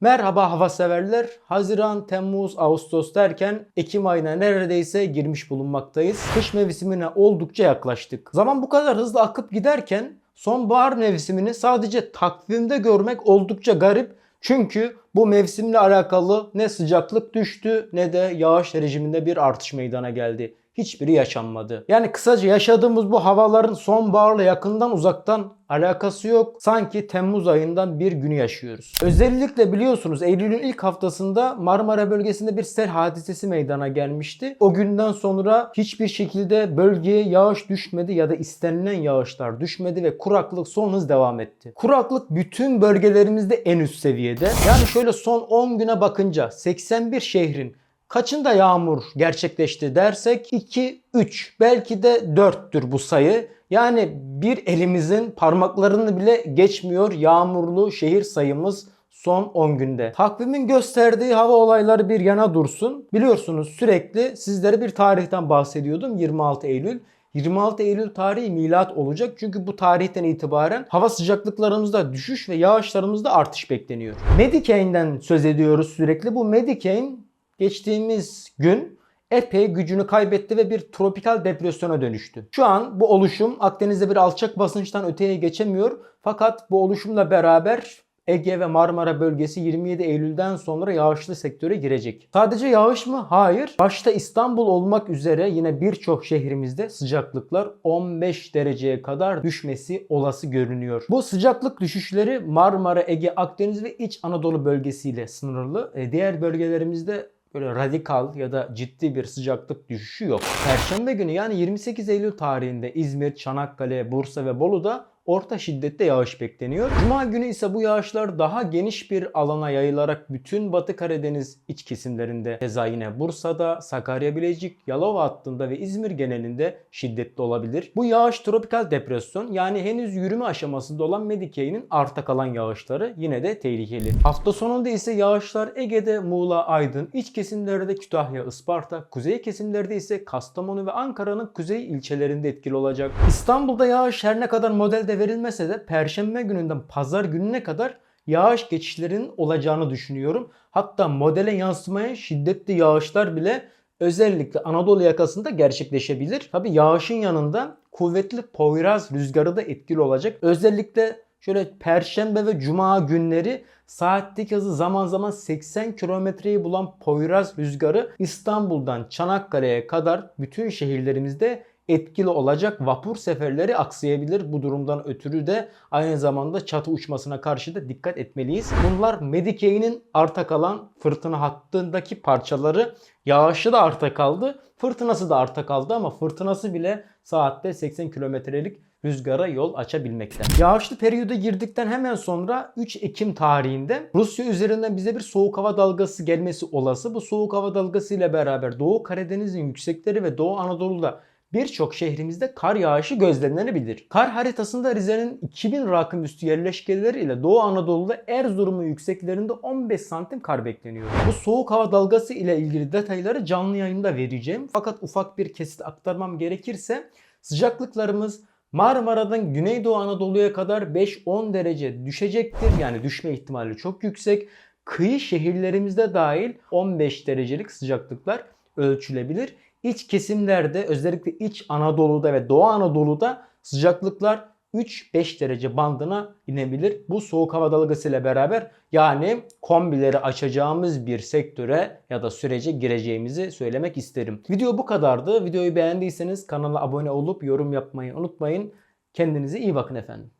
Merhaba hava severler. Haziran, Temmuz, Ağustos derken Ekim ayına neredeyse girmiş bulunmaktayız. Kış mevsimine oldukça yaklaştık. Zaman bu kadar hızlı akıp giderken sonbahar mevsimini sadece takvimde görmek oldukça garip. Çünkü bu mevsimle alakalı ne sıcaklık düştü ne de yağış rejiminde bir artış meydana geldi. Hiçbiri yaşanmadı. Yani kısaca yaşadığımız bu havaların sonbaharla yakından uzaktan alakası yok. Sanki Temmuz ayından bir günü yaşıyoruz. Özellikle biliyorsunuz Eylül'ün ilk haftasında Marmara bölgesinde bir sel hadisesi meydana gelmişti. O günden sonra hiçbir şekilde bölgeye yağış düşmedi ya da istenilen yağışlar düşmedi ve kuraklık son hız devam etti. Kuraklık bütün bölgelerimizde en üst seviyede. Yani şöyle son 10 güne bakınca 81 şehrin Kaçında yağmur gerçekleşti dersek 2, 3 belki de 4'tür bu sayı. Yani bir elimizin parmaklarını bile geçmiyor yağmurlu şehir sayımız son 10 günde. Takvimin gösterdiği hava olayları bir yana dursun. Biliyorsunuz sürekli sizlere bir tarihten bahsediyordum 26 Eylül. 26 Eylül tarihi milat olacak çünkü bu tarihten itibaren hava sıcaklıklarımızda düşüş ve yağışlarımızda artış bekleniyor. Medicane'den söz ediyoruz sürekli. Bu Medicane geçtiğimiz gün epey gücünü kaybetti ve bir tropikal depresyona dönüştü. Şu an bu oluşum Akdeniz'de bir alçak basınçtan öteye geçemiyor. Fakat bu oluşumla beraber Ege ve Marmara bölgesi 27 Eylül'den sonra yağışlı sektöre girecek. Sadece yağış mı? Hayır. Başta İstanbul olmak üzere yine birçok şehrimizde sıcaklıklar 15 dereceye kadar düşmesi olası görünüyor. Bu sıcaklık düşüşleri Marmara, Ege, Akdeniz ve İç Anadolu bölgesiyle sınırlı. E, Diğer bölgelerimizde böyle radikal ya da ciddi bir sıcaklık düşüşü yok. Perşembe günü yani 28 Eylül tarihinde İzmir, Çanakkale, Bursa ve Bolu'da orta şiddette yağış bekleniyor. Cuma günü ise bu yağışlar daha geniş bir alana yayılarak bütün Batı Karadeniz iç kesimlerinde keza yine Bursa'da, Sakarya Bilecik, Yalova hattında ve İzmir genelinde şiddetli olabilir. Bu yağış tropikal depresyon yani henüz yürüme aşamasında olan Medicaid'in arta kalan yağışları yine de tehlikeli. Hafta sonunda ise yağışlar Ege'de Muğla, Aydın, iç kesimlerde Kütahya, Isparta, kuzey kesimlerde ise Kastamonu ve Ankara'nın kuzey ilçelerinde etkili olacak. İstanbul'da yağış her ne kadar modelde verilmese de Perşembe gününden Pazar gününe kadar yağış geçişlerinin olacağını düşünüyorum. Hatta modele yansımayan şiddetli yağışlar bile özellikle Anadolu yakasında gerçekleşebilir. Tabi yağışın yanında kuvvetli Poyraz rüzgarı da etkili olacak. Özellikle şöyle Perşembe ve Cuma günleri saatteki hızı zaman zaman 80 kilometreyi bulan Poyraz rüzgarı İstanbul'dan Çanakkale'ye kadar bütün şehirlerimizde etkili olacak vapur seferleri aksayabilir. Bu durumdan ötürü de aynı zamanda çatı uçmasına karşı da dikkat etmeliyiz. Bunlar Medicaid'in arta kalan fırtına hattındaki parçaları. Yağışı da arta kaldı. Fırtınası da arta kaldı ama fırtınası bile saatte 80 kilometrelik rüzgara yol açabilmekte. Yağışlı periyoda girdikten hemen sonra 3 Ekim tarihinde Rusya üzerinden bize bir soğuk hava dalgası gelmesi olası. Bu soğuk hava dalgası ile beraber Doğu Karadeniz'in yüksekleri ve Doğu Anadolu'da birçok şehrimizde kar yağışı gözlemlenebilir. Kar haritasında Rize'nin 2000 rakım üstü yerleşkeleri ile Doğu Anadolu'da Erzurum'un yükseklerinde 15 santim kar bekleniyor. Bu soğuk hava dalgası ile ilgili detayları canlı yayında vereceğim. Fakat ufak bir kesit aktarmam gerekirse sıcaklıklarımız Marmara'dan Güneydoğu Anadolu'ya kadar 5-10 derece düşecektir. Yani düşme ihtimali çok yüksek. Kıyı şehirlerimizde dahil 15 derecelik sıcaklıklar ölçülebilir. İç kesimlerde özellikle İç Anadolu'da ve Doğu Anadolu'da sıcaklıklar 3-5 derece bandına inebilir. Bu soğuk hava dalgası ile beraber yani kombileri açacağımız bir sektöre ya da sürece gireceğimizi söylemek isterim. Video bu kadardı. Videoyu beğendiyseniz kanala abone olup yorum yapmayı unutmayın. Kendinize iyi bakın efendim.